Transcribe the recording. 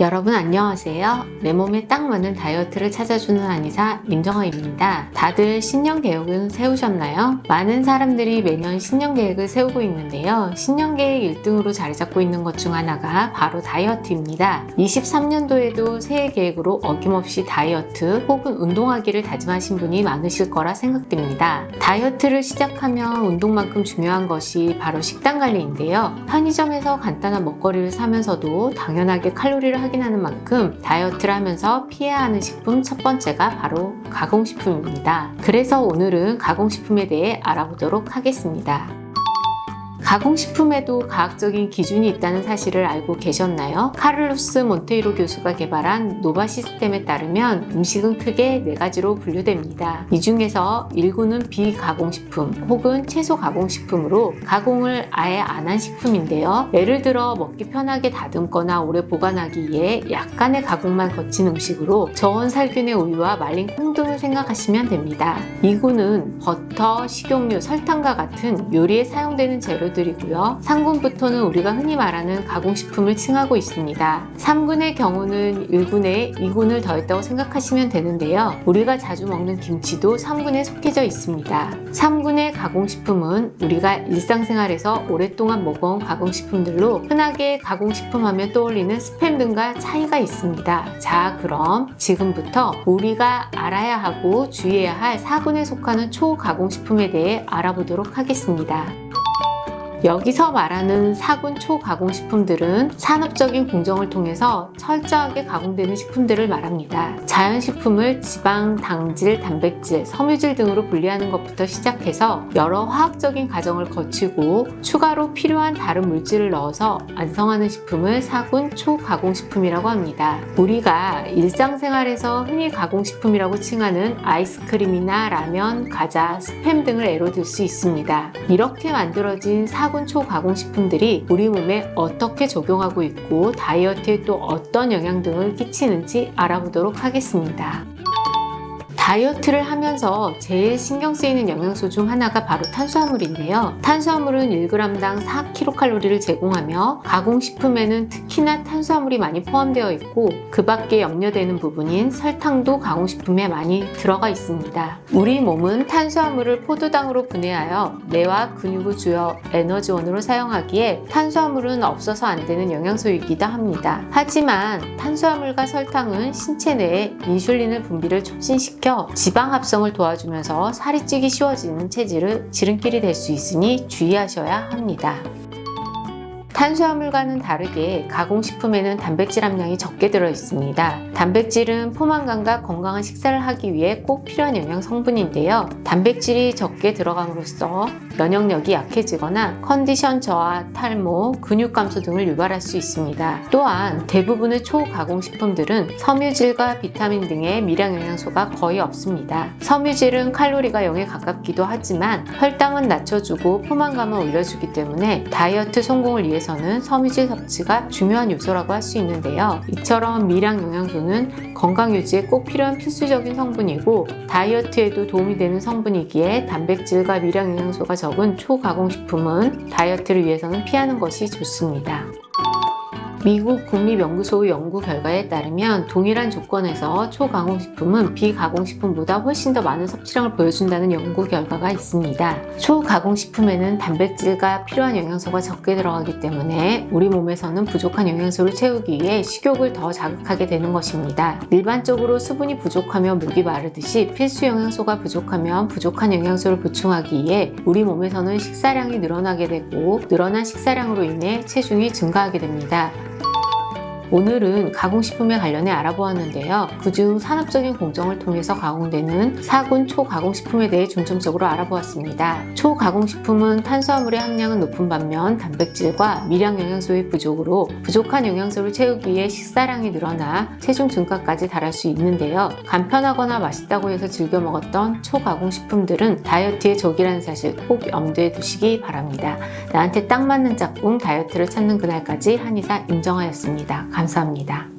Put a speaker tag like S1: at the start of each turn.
S1: 여러분 안녕하세요. 내 몸에 딱 맞는 다이어트를 찾아주는 한의사 임정아입니다. 다들 신년 계획은 세우셨나요? 많은 사람들이 매년 신년 계획을 세우고 있는데요. 신년 계획 1등으로 자리 잡고 있는 것 중 하나가 바로 다이어트입니다. 23년도에도 새해 계획으로 어김없이 다이어트 혹은 운동하기를 다짐하신 분이 많으실 거라 생각됩니다. 다이어트를 시작하면 운동만큼 중요한 것이 바로 식단 관리인데요. 편의점에서 간단한 먹거리를 사면서도 당연하게 칼로리를 확인하는 만큼 다이어트를 하면서 피해야 하는 식품 첫 번째가 바로 가공식품입니다. 그래서 오늘은 가공식품에 대해 알아보도록 하겠습니다. 가공식품에도 과학적인 기준이 있다는 사실을 알고 계셨나요? 카를로스 몬테이로 교수가 개발한 노바 시스템에 따르면 음식은 크게 네 가지로 분류됩니다. 이 중에서 일부는 비가공식품 혹은 채소 가공식품으로 가공을 아예 안 한 식품인데요. 예를 들어 먹기 편하게 다듬거나 오래 보관하기 위해 약간의 가공만 거친 음식으로 저온 살균의 우유와 말린 콩 등을 생각하시면 됩니다. 2구는 버터, 식용유, 설탕과 같은 요리에 사용되는 재료 들이고요. 3군부터는 우리가 흔히 말하는 가공식품을 칭하고 있습니다. 3군의 경우는 1군에 2군을 더했다고 생각하시면 되는데요. 우리가 자주 먹는 김치도 3군에 속해져 있습니다. 3군의 가공식품은 우리가 일상생활에서 오랫동안 먹어온 가공식품들로 흔하게 가공식품 하면 떠올리는 스팸 등과 차이가 있습니다. 자, 그럼 지금부터 우리가 알아야 하고 주의해야 할 4군에 속하는 초가공식품에 대해 알아보도록 하겠습니다. 여기서 말하는 사군 초가공 식품들은 산업적인 공정을 통해서 철저하게 가공되는 식품들을 말합니다. 자연식품을 지방, 당질, 단백질, 섬유질 등으로 분리하는 것부터 시작해서 여러 화학적인 과정을 거치고 추가로 필요한 다른 물질을 넣어서 완성하는 식품을 사군 초가공식품이라고 합니다. 우리가 일상생활에서 흔히 가공식품이라고 칭하는 아이스크림이나 라면, 과자, 스팸 등을 예로 들 수 있습니다. 이렇게 만들어진 사군 사군 초가공식품들이 우리 몸에 어떻게 적용하고 있고 다이어트에 또 어떤 영향 등을 끼치는지 알아보도록 하겠습니다. 다이어트를 하면서 제일 신경 쓰이는 영양소 중 하나가 바로 탄수화물인데요. 탄수화물은 1g당 4kcal를 제공하며 가공식품에는 특히나 탄수화물이 많이 포함되어 있고 그 밖에 염려되는 부분인 설탕도 가공식품에 많이 들어가 있습니다. 우리 몸은 탄수화물을 포도당으로 분해하여 뇌와 근육을 주어 에너지원으로 사용하기에 탄수화물은 없어서 안 되는 영양소이기도 합니다. 하지만 탄수화물과 설탕은 신체 내에 인슐린을 분비를 촉진시켜 지방 합성을 도와주면서 살이 찌기 쉬워지는 체질을 지름길이 될 수 있으니 주의하셔야 합니다. 탄수화물과는 다르게 가공식품에는 단백질 함량이 적게 들어 있습니다. 단백질은 포만감과 건강한 식사를 하기 위해 꼭 필요한 영양 성분인데요. 단백질이 적게 들어감으로써 면역력이 약해지거나 컨디션 저하, 탈모, 근육 감소 등을 유발할 수 있습니다. 또한 대부분의 초가공식품들은 섬유질과 비타민 등의 미량 영양소가 거의 없습니다. 섬유질은 칼로리가 0에 가깝기도 하지만 혈당은 낮춰주고 포만감을 올려주기 때문에 다이어트 성공을 위해서 위해서는 섬유질 섭취가 중요한 요소라고 할 수 있는데요. 이처럼 미량 영양소는 건강 유지에 꼭 필요한 필수적인 성분이고 다이어트에도 도움이 되는 성분이기에 단백질과 미량 영양소가 적은 초가공식품은 다이어트를 위해서는 피하는 것이 좋습니다. 미국 국립연구소 연구 결과에 따르면 동일한 조건에서 초가공식품은 비가공식품보다 훨씬 더 많은 섭취량을 보여준다는 연구 결과가 있습니다. 초가공식품에는 단백질과 필요한 영양소가 적게 들어가기 때문에 우리 몸에서는 부족한 영양소를 채우기 위해 식욕을 더 자극하게 되는 것입니다. 일반적으로 수분이 부족하면 목이 마르듯이 필수 영양소가 부족하면 부족한 영양소를 보충하기 위해 우리 몸에서는 식사량이 늘어나게 되고 늘어난 식사량으로 인해 체중이 증가하게 됩니다. 오늘은 가공식품에 관련해 알아보았는데요. 그중 산업적인 공정을 통해서 가공되는 사군 초가공식품에 대해 중점적으로 알아보았습니다. 초가공식품은 탄수화물의 함량은 높은 반면 단백질과 미량 영양소의 부족으로 부족한 영양소를 채우기 위해 식사량이 늘어나 체중 증가까지 달할 수 있는데요. 간편하거나 맛있다고 해서 즐겨 먹었던 초가공식품들은 다이어트의 적이라는 사실 꼭 염두에 두시기 바랍니다. 나한테 딱 맞는 짝꿍 다이어트를 찾는 그날까지 한의사 임정하였습니다. 감사합니다.